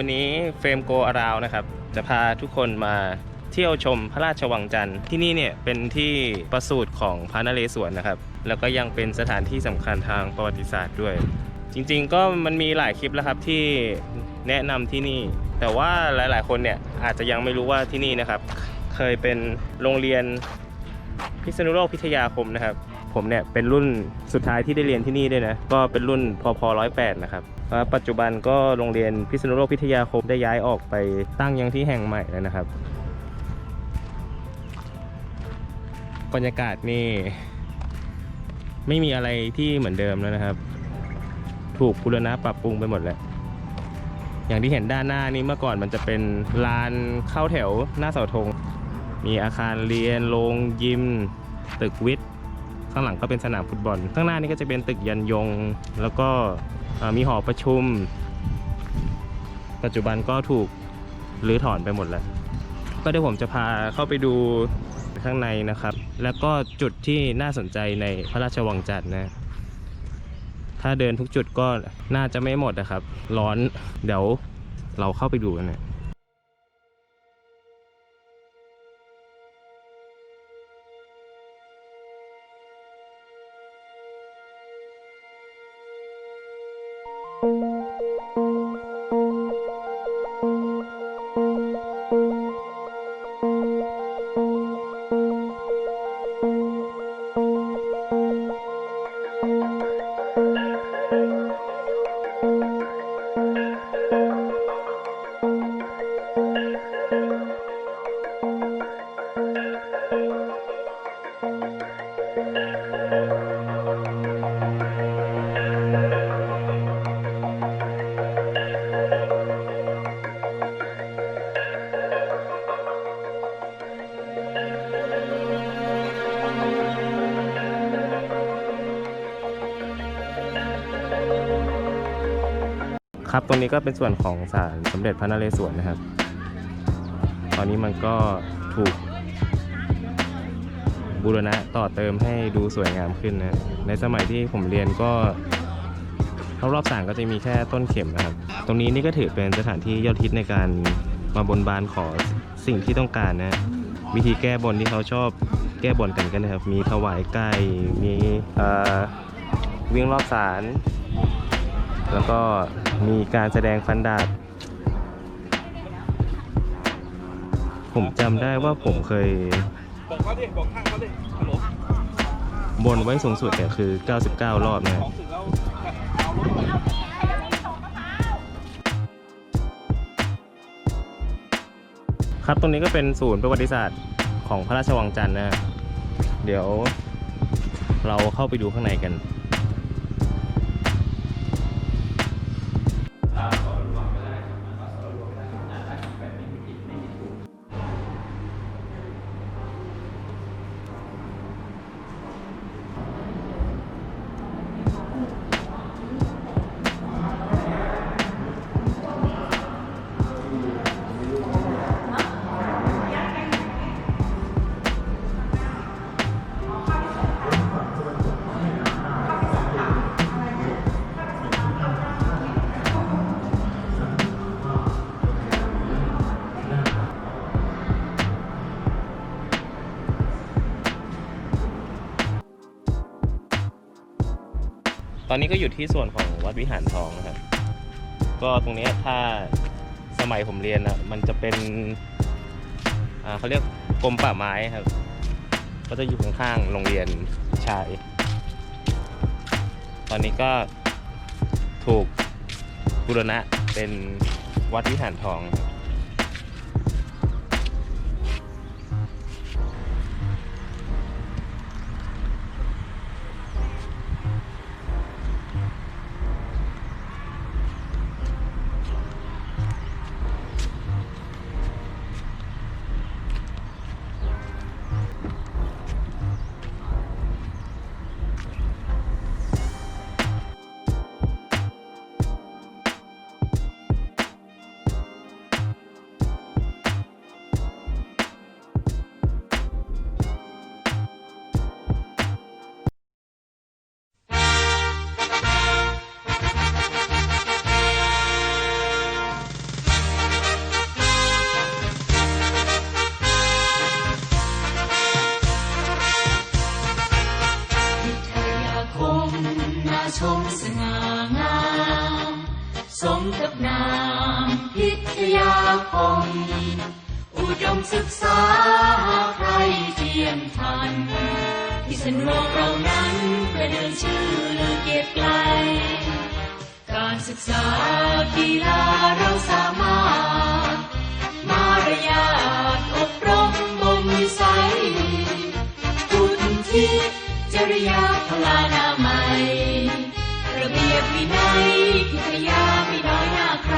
วันนี้เฟรมโกอาราวนะครับ จะพาทุกคนมาเที่ยวชมพระราชวังจันทร์ที่นี่เนี่ยเป็นที่ประสูติของพระนเรศวรนะครับ แล้วก็ยังเป็นสถานที่สำคัญทางประวัติศาสตร์ด้วย จริงๆก็มันมีหลายคลิปแล้วครับที่แนะนำที่นี่ แต่ว่าหลายๆคนเนี่ยอาจจะยังไม่รู้ว่าที่นี่นะครับ เคยเป็นโรงเรียนพิษณุโลกพิทยาคมนะครับ ผมเนี่ยเป็นรุ่นสุดท้ายที่ได้เรียนที่นี่ด้วยนะก็เป็นรุ่นพพร้อยแปดนะครับ ปัจจุบันก็โรงเรียนพิษณุโลกพิทยาคมได้ย้ายออกไปตั้งยังที่แห่งใหม่แล้วนะครับ บรรยากาศนี่ไม่มีอะไรที่เหมือนเดิมแล้วนะครับ ถูกบูรณะปรับปรุงไปหมดแล้วอย่างที่เห็นด้านหน้านี้เมื่อก่อนมันจะเป็นลานเข้าแถวหน้าเสาธง มีอาคารเรียนโรงยิม ตึกวิทย์ ข้างหลังก็เป็นสนามฟุตบอล ข้างหน้านี่ก็จะเป็นตึกยันยง แล้วก็ มีหอประชุม ปัจจุบันก็ถูกรื้อถอนไปหมดแล้ว ก็เดี๋ยวผมจะพาเข้าไปดูข้างในนะครับ แล้วก็จุดที่น่าสนใจในพระราชวังจันทร์นะ ถ้าเดินทุกจุดก็น่าจะไม่หมดนะครับ ร้อนเดี๋ยวเราเข้าไปดูกันนะ Música ครับตรงนี้ก็เป็นส่วนของศาลสมเด็จพระนเรศวรนะครับ ตอนนี้มันก็ถูกบูรณะต่อเติมให้ดูสวยงามขึ้นนะในสมัยที่ผมเรียนก็รอบๆศาลก็จะมีแค่ต้นเข็มนะครับ ตรงนี้นี่ก็ถือเป็นสถานที่ยอดฮิตในการมาบนบานขอสิ่งที่ต้องการนะ วิธีแก้บนที่เขาชอบแก้บนกันกันนะครับ มีถวายไก่ มีเอ่อวิ่งรอบศาล แล้วก็มีการแสดงฟันดาบ ผมจำได้ว่าผมเคย บอกเขาดิบอกข้างเขาดิฮัลโหลบนไว้สูงสุดเนี่ยคือ 99 รอบนะครับของถึงแล้วเอารถมา ครับตรงนี้ก็เป็นศูนย์ประวัติศาสตร์ของพระราชวังจันทร์นะ เดี๋ยวเราเข้าไปดูข้างในกัน ตอนนี้ก็อยู่ที่ส่วนของวัดวิหารทองนะครับ ก็ตรงนี้ถ้าสมัยผมเรียนอะมันจะเป็นเขาเรียกกรมป่าไม้ครับ ก็จะอยู่ข้างๆโรงเรียนชาย ตอนนี้ก็ถูกบูรณะเป็นวัดวิหารทองครับ ชมสง่างาม สมกับนามพิทยาคมอุดมศึกษาใครเทียมทันที่สนวงเรานั้นประเดินชื่อลือเกียรติไกล การศึกษากีฬาเราสามารถ มารยาทอบรมบ่มนิสัยคุณที่จริยา ยบวินัยพิทยาไม่น้อยหน้าใคร